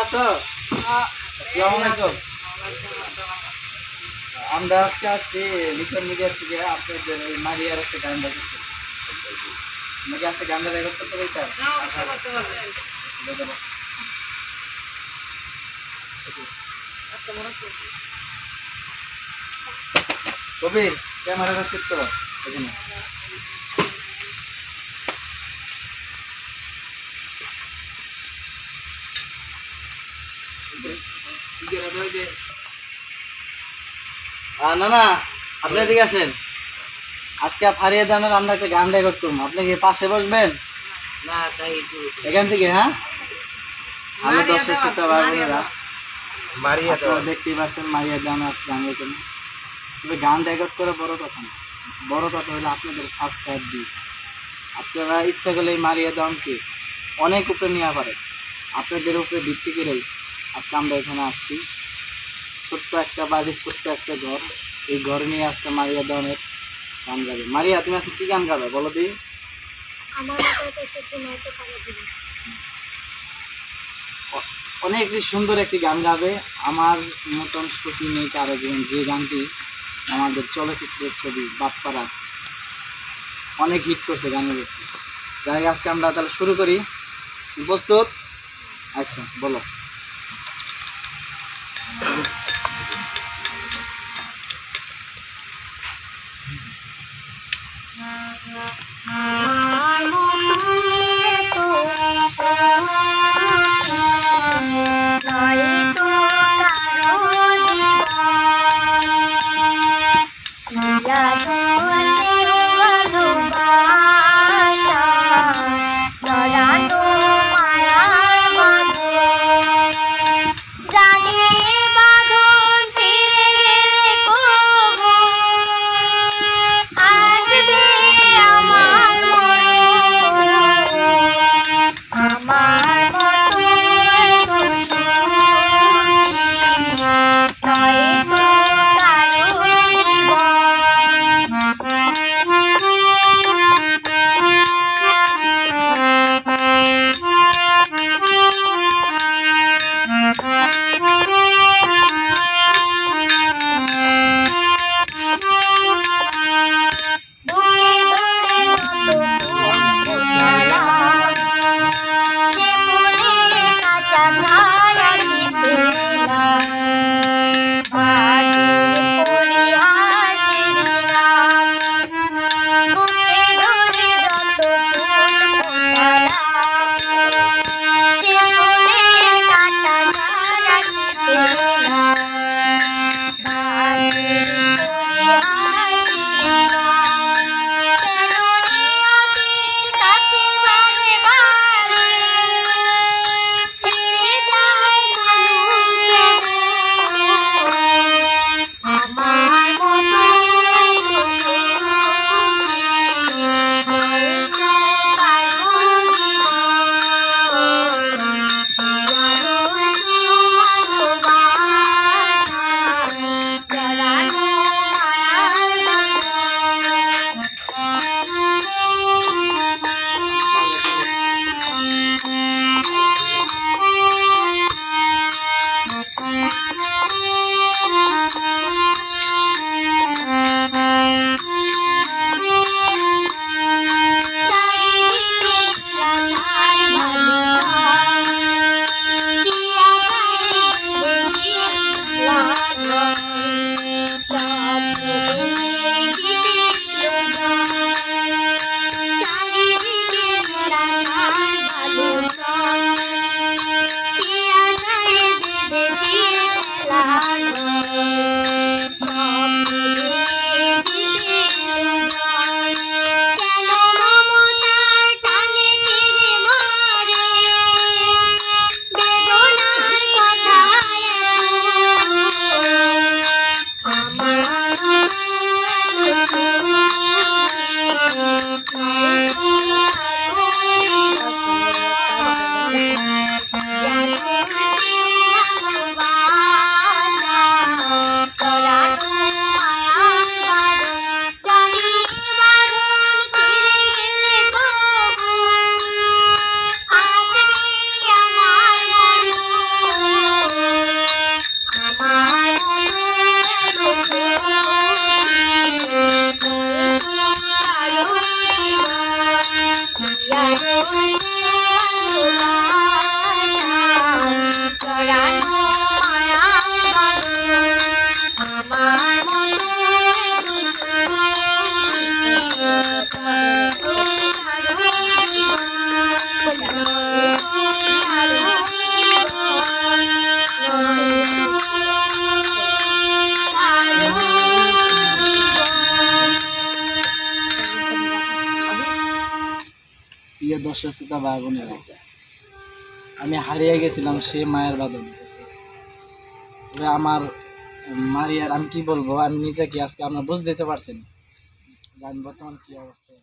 আছো? আসসালামু আলাইকুম আমরা আজকে আছি লিটন মিডিয়া থেকে আপনাদের ওই মারিয়ার একটা গান দেখেছি নাকি আজকে গানটা রেকর্ড করতে কবির ক্যামেরাটা সেট করো এখানে। না না আপনি এদিকে আসেন। আজকে ফারিয়ে দানের আমরা একটা গান রেকর্ড করব। আপনি কি পাশে বসবেন? না তাই এখান থেকে হ্যাঁ? আমি দর্শক শ্রোতা ভাই বোনেরা মারিয়া দেখতেই পাচ্ছেন মারিয়া গান আজ গান রেখেন তবে গান রেকর্ড করে বড় কথা না। বড় কথা হলো আপনাদের সাবস্ক্রাইব দিই আপনারা ইচ্ছা করলে এই মারিয়া দামকে অনেক উপরে নেওয়া পারে আপনাদের উপরে ভিত্তি করেই আজকে আমরা এখানে আসছি। ছোট্ট একটা বাড়ি ছোট্ট একটা ঘর। এই ঘর নিয়ে আজকে মারিয়া দামের গান গাবে। মারিয়া তুমি আজকে কী গান গাবে? বলো দিই আমার মতো এত সুখী নয়তো কারও জীবন। অনেক সুন্দর একটি গান গাবে। আমার মতন সুখী নেই কারও জীবন। যে গানটি আমাদের চলচ্চিত্রের ছবি বাপ্পারাজ অনেক হিট করছে গানের যাই আজকে আমরা তাহলে শুরু করি। প্রস্তুত? আচ্ছা বলো। আমার Thank you. দর্শক শ্রোতা ভাই বোনেরা আমি হারিয়ে গেছিলাম সে মায়ের বাদনে। তবে আমার মারিয়ার আমি কি বলব? আমি নিজেকে আজকে আপনার বুঝতে দিতে পারছেন জানি বর্তমান কী অবস্থায়।